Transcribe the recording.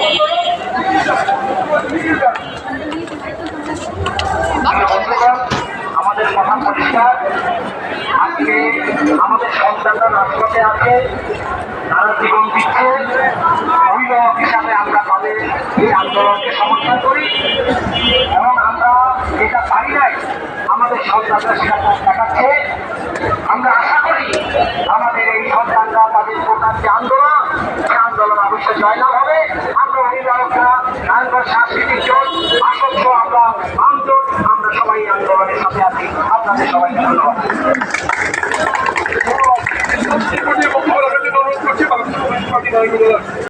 বন্ধুগণ, আমাদের কথা পরিষ্কার। আজকে আমাদের সন্তানরা রাজপথে আছে। তারা জীবন দিচ্ছে। অভিভাবক হিসাবে আমরা তাদের এই আন্দোলনকে সমর্থন করি। এবং আমরা যেটা পারি নাই, আমাদের সন্তানরা সেটা দেখাচ্ছে। আমরা আশা করি আমাদের এই সন্তানরা তাদের প্রকার যে আন্দোলন, সে আন্দোলন অবশ্যই জয়লাভ হবে। আমরা অভিভাবকরা নারায়ণগঞ্জ সাংস্কৃতিক জোট আসক্ষ আমরা আমজোট অনুরোধ করছি